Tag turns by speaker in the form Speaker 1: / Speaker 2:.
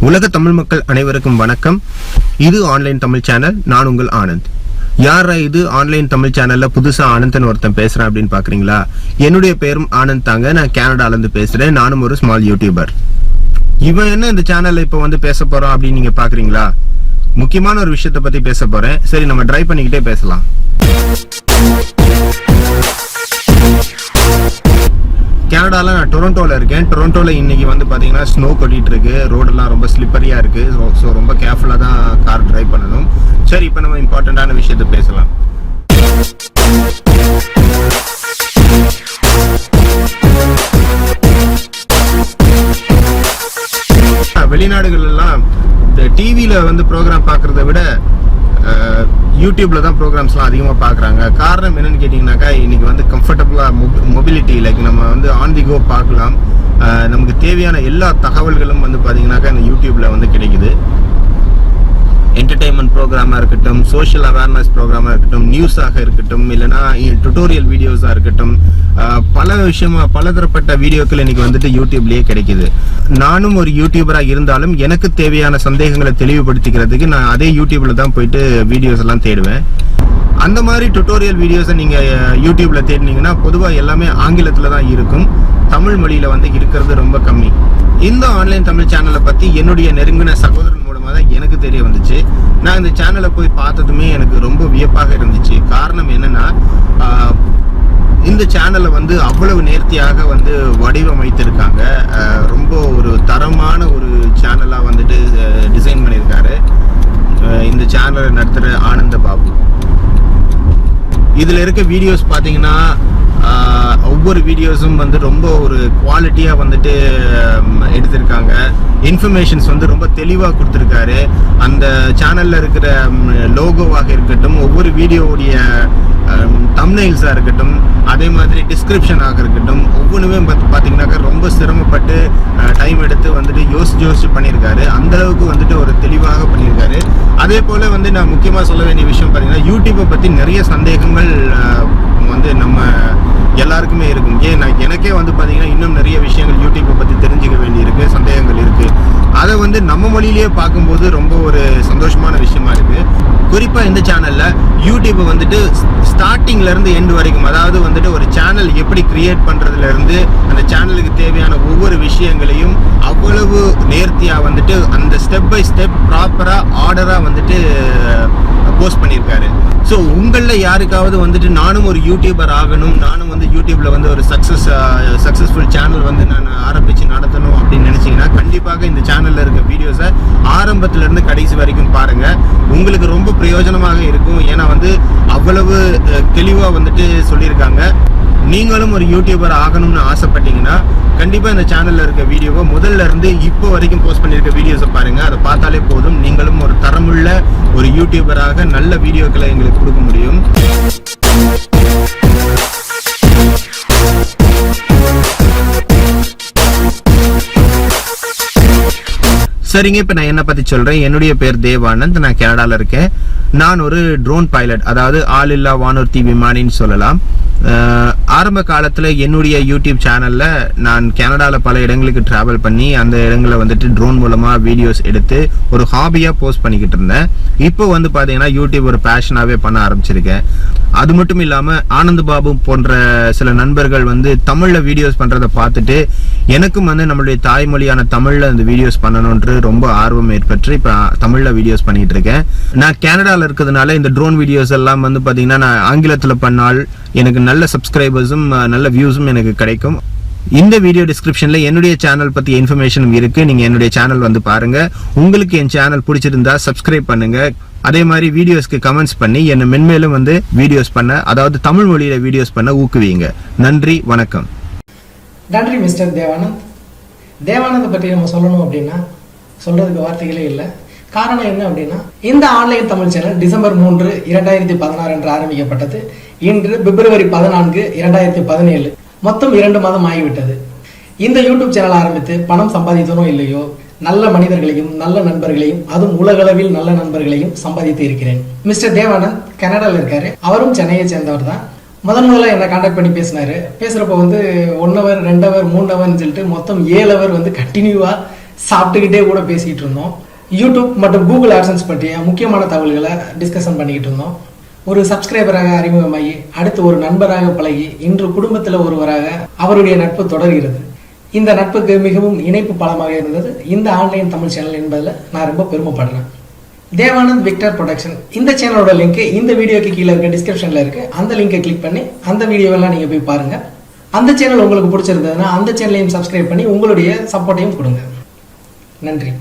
Speaker 1: உலக தமிழ் மக்கள் அனைவருக்கும் வணக்கம். இது ஆன்லைன் தமிழ் சேனல் நான் உங்கள் ஆனந்த். யாரா இது ஆன்லைன் தமிழ் சேனல்ல புதுசா ஆனந்த்னு ஒருத்தன் பேசுறேன் அப்படின்னு பாக்குறீங்களா? என்னுடைய பேரும் ஆனந்த் தாங்க. நான் கனடால இருந்து பேசுறேன். நானும் ஒரு ஸ்மால் யூடியூபர் இவன் என்ன இந்த சேனல்ல இப்ப வந்து பேச போறான் அப்படின்னு நீங்க பாக்குறீங்களா? முக்கியமான ஒரு விஷயத்தை பத்தி பேச போறேன். சரி நம்ம ட்ரை பண்ணிக்கிட்டே பேசலாம். கனடாவில் நான் டொரண்டோவில் இருக்கேன். டொரண்டோவில் இன்றைக்கி வந்து பார்த்தீங்கன்னா ஸ்னோ கொட்டிகிட்டு இருக்கு. ரோடெல்லாம் ரொம்ப ஸ்லிப்பரியாக இருக்குது ஸோ ரொம்ப கேர்ஃபுல்லாக தான் கார் ட்ரைவ் பண்ணணும். சரி இப்போ நம்ம இம்பார்ட்டண்ட்டான விஷயத்த பேசலாம். வெளிநாடுகள் எல்லாம் இந்த டிவியில் வந்து ப்ரோக்ராம் பார்க்குறத விட யூடியூப்பில் தான் ப்ரோக்ராம்ஸ்லாம் அதிகமாக பார்க்குறாங்க. காரணம் என்னென்னு கேட்டிங்கனாக்கா இன்றைக்கி வந்து கம்ஃபர்டபுளாக மொபிலிட்டி லைக் நம்ம வந்து ஆன் தி கோ பார்க்கலாம். நமக்கு தேவையான எல்லா தகவல்களும் வந்து பார்த்தீங்கன்னாக்கா இந்த யூடியூப்பில் வந்து கிடைக்குது. என்டர்டைன்மெண்ட் ப்ரோக்ராமாக இருக்கட்டும் சோஷியல் அவேர்னஸ் ப்ரோக்ராமாக இருக்கட்டும் நியூஸாக இருக்கட்டும் இல்லைனா டுட்டோரியல் வீடியோஸாக இருக்கட்டும் பல விஷயமா பலதரப்பட்ட வீடியோக்கள் இன்னைக்கு வந்துட்டு யூடியூப்லேயே கிடைக்குது. நானும் ஒரு யூடியூபராக இருந்தாலும் எனக்கு தேவையான சந்தேகங்களை தெளிவுபடுத்திக்கிறதுக்கு நான் அதே யூடியூப்பில் தான் போயிட்டு வீடியோஸ் எல்லாம் தேடுவேன். அந்த மாதிரி டுட்டோரியல் வீடியோஸை நீங்கள் யூடியூப்பில் தேடினீங்கன்னா பொதுவாக எல்லாமே ஆங்கிலத்தில் தான் இருக்கும். தமிழ் மொழியில் வந்து இருக்கிறது ரொம்ப கம்மி. இந்த ஆன்லைன் தமிழ் சேனலை பற்றி என்னுடைய நெருங்கின சகோதரன் மூலமாக தான் எனக்கு தெரிய வந்துச்சு. நான் இந்த சேனலை போய் பார்த்ததுமே எனக்கு ரொம்ப வியப்பாக இருந்துச்சு. காரணம் என்னன்னா இந்த சேனலை வந்து அவ்வளவு நேர்த்தியாக வந்து வடிவமைத்திருக்காங்க. ரொம்ப ஒரு தரமான ஒரு சேனலாக வந்துட்டு டிசைன் பண்ணியிருக்காரு. இந்த சேனலை நடத்துகிற ஆனந்த பாபு. இதில் இருக்க வீடியோஸ் பார்த்தீங்கன்னா ஒவ்வொரு வீடியோஸும் வந்து ரொம்ப ஒரு குவாலிட்டியாக வந்துட்டு எடுத்திருக்காங்க. இன்ஃபர்மேஷன்ஸ் வந்து ரொம்ப தெளிவாக கொடுத்துருக்காரு. அந்த சேனலில் இருக்கிற லோகோவாக இருக்கட்டும் ஒவ்வொரு வீடியோவுடைய தம்னைல்ஸாக இருக்கட்டும் அதே மாதிரி டிஸ்கிரிப்ஷனாக இருக்கட்டும் ஒவ்வொன்றுமே பார்த்து பார்த்தீங்கன்னாக்கா ரொம்ப சிரமப்பட்டு டைம் எடுத்து வந்துட்டு யோசிச்சு யோசிச்சு பண்ணியிருக்காரு. அந்தளவுக்கு வந்துட்டு ஒரு தெளிவாக பண்ணியிருக்காரு. அதே போல் வந்து நான் முக்கியமாக சொல்ல வேண்டிய விஷயம் பார்த்தீங்கன்னா யூடியூப்பை பற்றி நிறைய சந்தேகங்கள் வந்து நம்ம எல்லாருக்குமே இருக்கும். ஏன் நான் எனக்கே வந்து பார்த்தீங்கன்னா இன்னும் நிறைய விஷயங்கள் யூடியூப்பை பற்றி தெரிஞ்சுக்க வேண்டியிருக்கு சந்தேகங்கள் இருக்குது அதை வந்து நம்ம மொழியிலேயே பார்க்கும்போது ரொம்ப ஒரு சந்தோஷமான விஷயமா இருக்குது குறிப்பாக இந்த சேனலில் யூடியூப் வந்துட்டு ஸ்டார்டிங்லேருந்து எண்டு வரைக்கும் அதாவது வந்துட்டு ஒரு சேனல் எப்படி கிரியேட் பண்ணுறதுலேருந்து அந்த சேனலுக்கு தேவையான ஒவ்வொரு விஷயங்களையும் அவ்வளவு நேர்த்தியாக வந்துட்டு அந்த ஸ்டெப் பை ஸ்டெப் ப்ராப்பராக ஆர்டராக வந்துட்டு போஸ்ட் பண்ணியிருக்காரு. ஸோ உங்களில் யாருக்காவது வந்துட்டு நானும் ஒரு யூடியூபர் ஆகணும் நானும் வந்து யூடியூப்பில் வந்து ஒரு சக்ஸஸ் சக்ஸஸ்ஃபுல் சேனல் வந்து நான் ஆரம்பித்து நடத்தணும் அப்படின்னு நினச்சிங்கன்னா கண்டிப்பாக இந்த சேனலில் இருக்க வீடியோஸை ஆரம்பத்துலேருந்து கடைசி வரைக்கும் பாருங்கள் உங்களுக்கு ரொம்ப பிரயோஜனமாக இருக்கும். ஏன்னா வந்து அவ்வளவு தெளிவாக வந்துட்டு சொல்லியிருக்காங்க. நீங்களும் ஒரு யூடியூபர் ஆகணும்னு ஆசைப்பட்டீங்கன்னா கண்டிப்பாக இந்த சேனலில் இருக்க வீடியோவை முதல்ல இருந்து இப்போ வரைக்கும் போஸ்ட் பண்ணியிருக்க வீடியோஸை பாருங்க. அதை பார்த்தாலே போதும். நீங்களும் ஒரு தரமுள்ள ஒரு யூடியூபராக நல்ல வீடியோக்களை எங்களுக்கு கொடுக்க முடியும். சரிங்க இப்போ நான் என்ன பற்றி சொல்கிறேன் என்னுடைய பேர் தேவானந்த். நான் கனடாவில் இருக்கேன். நான் ஒரு ட்ரோன் பைலட் அதாவது ஆளில்லா வானூர்தி விமானின்னு சொல்லலாம். ஆரம்ப காலத்தில் என்னுடைய யூடியூப் சேனலில் நான் கனடாவில் பல இடங்களுக்கு ட்ராவல் பண்ணி அந்த இடங்களை வந்துட்டு ட்ரோன் மூலமாக வீடியோஸ் எடுத்து ஒரு ஹாபியாக போஸ்ட் பண்ணிக்கிட்டு இருந்தேன். இப்போ வந்து பார்த்தீங்கன்னா யூடியூப் ஒரு பேஷனாகவே பண்ண ஆரம்பிச்சிருக்கேன். அது மட்டும் இல்லாமல் ஆனந்த் பாபு போன்ற சில நண்பர்கள் வந்து தமிழில் வீடியோஸ் பண்ணுறதை பார்த்துட்டு எனக்கும் வந்து நம்மளுடைய தாய்மொழியான தமிழில் அந்த வீடியோஸ் பண்ணணுன்ட்டு ரொம்ப ஆர்வம் ஏற்பட்டு இப்போ தமிழில் வீடியோஸ் பண்ணிகிட்டு இருக்கேன். நான் கனடாவில் இருக்கிறதுனால இந்த ட்ரோன் வீடியோஸ் எல்லாம் வந்து பார்த்தீங்கன்னா நான் ஆங்கிலத்தில் பண்ணால் எனக்கு நல்ல சப்ஸ்கிரைபர்ஸும் நல்ல வியூஸும் எனக்கு கிடைக்கும். இந்த வீடியோ டிஸ்கிரிப்ஷனில் என்னுடைய சேனல் பற்றி இன்ஃபர்மேஷனும் இருக்குது நீங்கள் என்னுடைய சேனல் வந்து பாருங்கள் உங்களுக்கு என் சேனல் பிடிச்சிருந்தா சப்ஸ்கிரைப் பண்ணுங்க. அதே மாதிரி வீடியோஸ்க்கு கமெண்ட்ஸ் பண்ணி என்னை மென்மேலும் வந்து வீடியோஸ் பண்ண அதாவது தமிழ் மொழியில் வீடியோஸ் பண்ண ஊக்குவீங்க. நன்றி வணக்கம்.
Speaker 2: நன்றி மிஸ்டர் தேவானந்த். தேவானந்த் பற்றி நம்ம சொல்லணும் அப்படின்னா சொல்கிறதுக்கு வார்த்தைகளே இல்லை. காரணம் என்ன அப்படின்னா இந்த ஆன்லைன் தமிழ் சேனல் டிசம்பர் மூன்று இரண்டாயிரத்தி பதினாறு என்று ஆரம்பிக்கப்பட்டது. இன்று பிப்ரவரி பதினான்கு இரண்டாயிரத்தி பதினேழு. மொத்தம் இரண்டு மாதம் ஆகிவிட்டது. இந்த யூடியூப் சேனல் ஆரம்பித்து பணம் சம்பாதித்தனோ இல்லையோ நல்ல மனிதர்களையும் நல்ல நண்பர்களையும் அதுவும் உலகளவில் நல்ல நண்பர்களையும் சம்பாதித்து இருக்கிறேன். மிஸ்டர் தேவானந்த் கனடால இருக்காரு. அவரும் சென்னையை சேர்ந்தவர் தான். முதன் முதல்ல என்னை காண்டாக்ட் பண்ணி பேசினாரு. பேசுகிறப்ப வந்து ஒன் ஹவர் ரெண்டு ஹவர் மூணு ஹவர்னு சொல்லிட்டு மொத்தம் ஏழு ஹவர் வந்து கண்டினியூவாக சாப்பிட்டுக்கிட்டே கூட பேசிட்டு இருந்தோம். யூடியூப் மற்றும் கூகுள் ஆட்சன்ஸ் பற்றிய முக்கியமான தகவல்களை டிஸ்கஷன் பண்ணிக்கிட்டு இருந்தோம். ஒரு சப்ஸ்கிரைபராக அறிமுகமாகி அடுத்து ஒரு நண்பராக பழகி இன்று குடும்பத்தில் ஒருவராக அவருடைய நட்பு தொடர்கிறது. இந்த நட்புக்கு மிகவும் இணைப்பு பலமாக இருந்தது. இந்த ஆன்லைன் தமிழ் சேனல் என்பதில் நான் ரொம்ப பெருமைப்படுறேன். தேவானந்த் விக்டர் ப்ரொடக்ஷன் இந்த சேனலோட லிங்க் இந்த வீடியோக்கு கீழே இருக்க டிஸ்கிரிப்ஷனில் இருக்கு. அந்த லிங்கை கிளிக் பண்ணி அந்த வீடியோவெல்லாம் நீங்கள் போய் பாருங்கள் அந்த சேனல் உங்களுக்கு பிடிச்சிருந்ததுன்னா அந்த சேனலையும் சப்ஸ்கிரைப் பண்ணி உங்களுடைய சப்போர்ட்டையும் கொடுங்க. நன்றி.